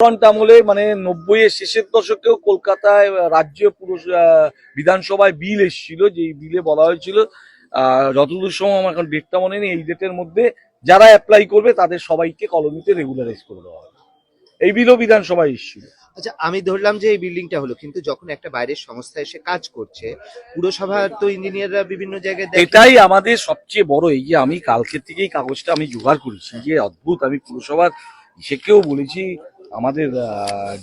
Front আমলে মানে নব্বই এর শেষের দশকেও কলকাতায় রাজ্য পুরুষ বিধানসভায় বিল এসেছিল যে বিলে বলা হয়েছিল। যতদূর সময় আমার এখন ডেটটা মনে নেই এই ডেটের মধ্যে যারা অ্যাপ্লাই করবে তাদের সবাইকে কলোনিতে রেগুলারাইজ করে দেওয়া হবে। এই বিলও বিধানসভায় এসেছিল। আচ্ছা আমি ধরলাম যে এই বিল্ডিংটা হলো কিন্তু যখন একটা বাইরের সংস্থা এসে কাজ করছে পুরসভার তো ইঞ্জিনিয়াররা বিভিন্ন জায়গায় এটাই আমাদের সবচেয়ে বড় এই যে আমি কালকে থেকেই কাগজটা আমি জোগাড় করেছি যে অদ্ভুত আমি পুরসভার ইসেকেও বলেছি আমাদের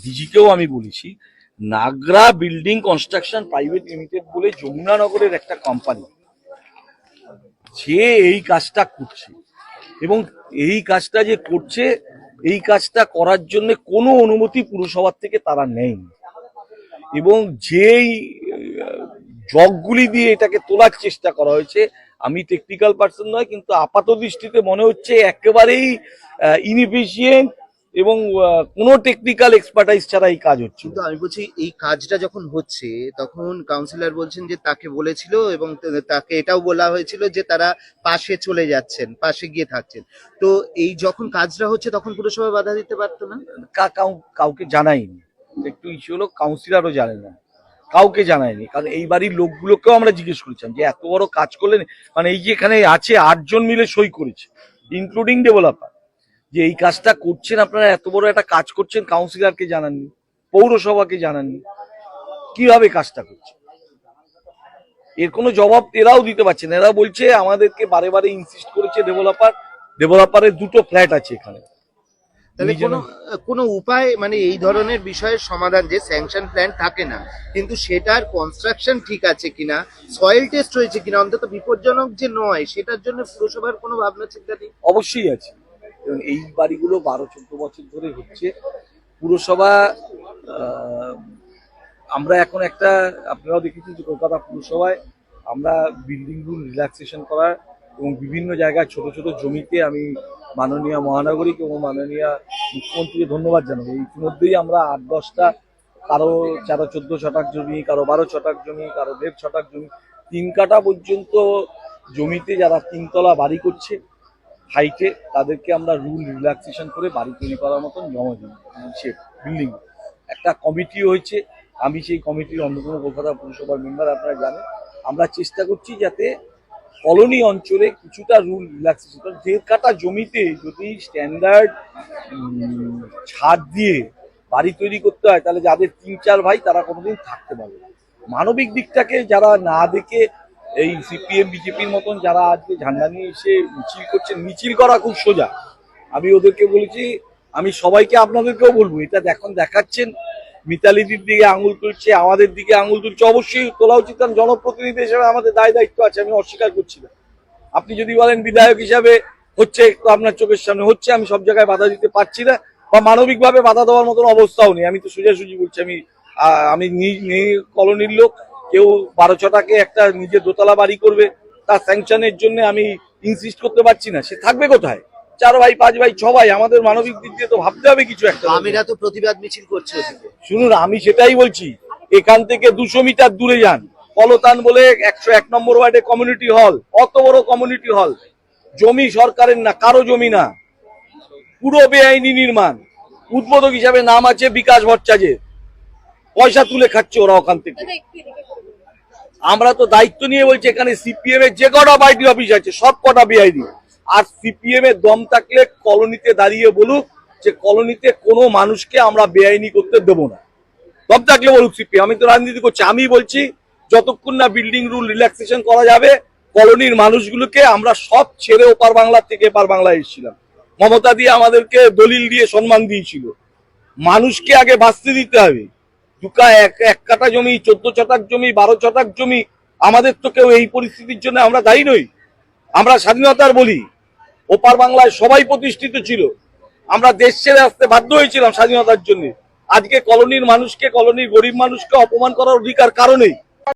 ডিজিকেও আমি বলেছি, Nagra building construction private limited বলে যমুনানগরের একটা কোম্পানি সে এই কাজটা করছে। এবং এই কাজটা যে করছে, এই কাজটা করার জন্য কোনো অনুমতি পুরসভার থেকে তারা নেই এবং যেই জগগুলি দিয়ে এটাকে তোলার চেষ্টা করা হয়েছে, আমি টেকনিক্যাল পার্সন নয়, কিন্তু আপাত দৃষ্টিতে মনে হচ্ছে একেবারেই ইনএফিসিয়েন্ট এবং কোনো টেকনিক্যাল এক্সপার্টাইজ ছাড়া এই কাজ হচ্ছে কিন্তু আমি বলছি এই কাজটা যখন হচ্ছে তখন কাউন্সিলর বলছেন যে তাকে বলেছিল এবং তাকে এটাও বলা হয়েছিল যে তারা পাশে চলে যাচ্ছেন পাশে গিয়ে থাকছেন। তো এই যখন কাজটা হচ্ছে তখন পুরসভা বাধা দিতে পারতো না? কা- কাউ- কাউকে জানাইনি। একটু ইস্যু হলো কাউন্সিলরও জানে না। কাউকে জানায়নি। কারণ এই বাড়ির লোকগুলোকেও আমরা জিজ্ঞেস করেছিলাম যে এত বড় কাজ করলেন মানে এই যে এখানে আছে আটজন মিলে সই করেছে ইনক্লুডিং ডেভেলপার যে এই কাজটা করছেন আপনারা এত বড় একটা কাজ করছেন কাউন্সিলরকে জানাননি পৌরসভাকে জানাননি। কীভাবে কাজটা করছে এর কোনো জবাব এরাও দিতে পারছে না। এরা বলছে আমাদেরকে বারে বারে ইনসিস্ট করেছে ডেভেলপার ডেভেলপারের দুটো ফ্ল্যাট আছে এখানে। দুইজনে- কোনো কোনো উপায় মানে এই ধরনের বিষয়ের সমাধান যে স্যাংশন প্ল্যান থাকে না কিন্তু সেটার কনস্ট্রাকশন ঠিক আছে কিনা সয়েল টেস্ট হয়েছে কিনা অন্তত বিপজ্জনক যে নয় সেটার জন্য পুরসভার কোনো ভাবনা চিন্তা নেই? অবশ্যই আছে। এবং এই বাড়িগুলো বারো, চোদ্দ বছর ধরে হচ্ছে। পুরসভা আমরা এখন একটা, আপনারাও দেখেছেন যে কলকাতা পুরসভায় আমরা বিল্ডিং রুল রিল্যাক্সেশন করার এবং বিভিন্ন জায়গায় ছোট ছোট জমিতে আমি মাননীয় মহানগরীকে এবং মাননীয় মুখ্যমন্ত্রীকে ধন্যবাদ জানাব। ইতিমধ্যেই আমরা আট, দশটা, কারও চারো, চোদ্দ, ছটাক জমি, কারও বারো, ছটাক জমি, কারও দেড়, ছটাক জমি, তিন কাটা পর্যন্ত জমিতে যারা তিনতলা বাড়ি করছে হাইটে তাদেরকে আমরা রুল রিল্যাক্সেশন করে বাড়ি তৈরি করার মতন জমা দিই সে বিল্ডিং একটা কমিটি হয়েছে, আমি সেই কমিটির অন্যতম কলকাতা পুরসভার মেম্বার আপনারা জানেন। আমরা চেষ্টা করছি যাতে কলোনি অঞ্চলে কিছুটা রুল রিল্যাক্সেশন কারণ দেড় কাটা জমিতে যদি স্ট্যান্ডার্ড ছাদ দিয়ে বাড়ি তৈরি করতে হয়, তাহলে যাদের তিন চার ভাই তারা কোনোদিন থাকতে পারবে মানবিক দিকটাকে যারা না দেখে এই সিপিএম বিজেপির মতন যারা আজকে ঝান্ডা নিয়ে এসে মিছিল করছেন মিছিল করা খুব সোজা। আমি ওদেরকে বলেছি, আমি সবাইকে আপনাদেরকেও বলব, এটা এখন দেখাচ্ছেন। মিতালিদির দিকে আঙুল তুলছে, আমাদের দিকে আঙুল তুলছে। অবশ্যই তোলা উচিত, কারণ জনপ্রতিনিধি হিসেবে আমাদের দায় দায়িত্ব আছে, আমি অস্বীকার করছি না। আপনি যদি বলেন বিধায়ক হিসাবে হচ্ছে, তো আপনার চোখের সামনে হচ্ছে, আমি সব জায়গায় বাধা দিতে পারছি না, বা মানবিকভাবে বাধা দেওয়ার মতন অবস্থাও নেই। আমি তো সোজাসুজি বলছি, আমি আমি কলোনির লোক কেউ বারো ছটাকে একটা নিজের দোতলা বাড়ি করবে তার স্যাংশনের জন্য আমি ইনসিস্ট করতে পারছি না। সে থাকবে কোথায়? চার ভাই পাঁচ ভাই ছ ভাই আমাদের মানবিক দিক দিয়ে তো ভাবতে হবে কিছু একটা। আমিরা তো প্রতিবাদ মিছিল করছে শুনুন আমি সেটাই বলছি এখান থেকে দুশো মিটার দূরে যান। কলতান বলে একশো এক নম্বর ওয়ার্ডে কমিউনিটি হল অত বড় কমিউনিটি হল জমি সরকারের না কারও জমি না। পুরো বেআইনি নির্মাণ। উদ্বোধক হিসাবে নাম আছে বিকাশ ভট্টাচার্যের। পয়সা তুলে খাচ্ছে ওরা ওখান থেকে। আমরা তো দায়িত্ব নিয়ে বলছি, এখানে সিপিএম এর যে কটা পার্টি অফিস আছে, সব কটা বেআইনি আর সিপিএম এর দম থাকলে কলোনিতে দাঁড়িয়ে বলুক যে কলোনিতে কোনো মানুষকে আমরা বেআইনি করতে দেবো না। দম থাকলে বলুক সিপিএম আমি তো রাজনীতি করছি, আমি বলছি যতক্ষণ না বিল্ডিং রুল রিল্যাক্সেশন করা যাবে, কলোনির মানুষগুলোকে আমরা সব ছেড়ে ওপার বাংলার থেকে এপার বাংলায় এসেছিলাম। মমতা দিয়ে আমাদেরকে দলিল দিয়ে সম্মান দিয়েছিল। মানুষকে আগে বাঁচতে দিতে হবে। দুকা এক এক কাটা জমি, চোদ্দ ছটাক জমি, বারো ছটাক জমি, আমাদের তো কেউ এই পরিস্থিতির জন্য আমরা দায়ী নই। আমরা স্বাধীনতার বলি। ওপার বাংলায় সবাই প্রতিষ্ঠিত ছিল। আমরা দেশ ছেড়ে আসতে বাধ্য হয়েছিলাম স্বাধীনতার জন্য। আজকে কলোনির মানুষকে, কলোনির গরিব মানুষকে অপমান করার অধিকার কারণেই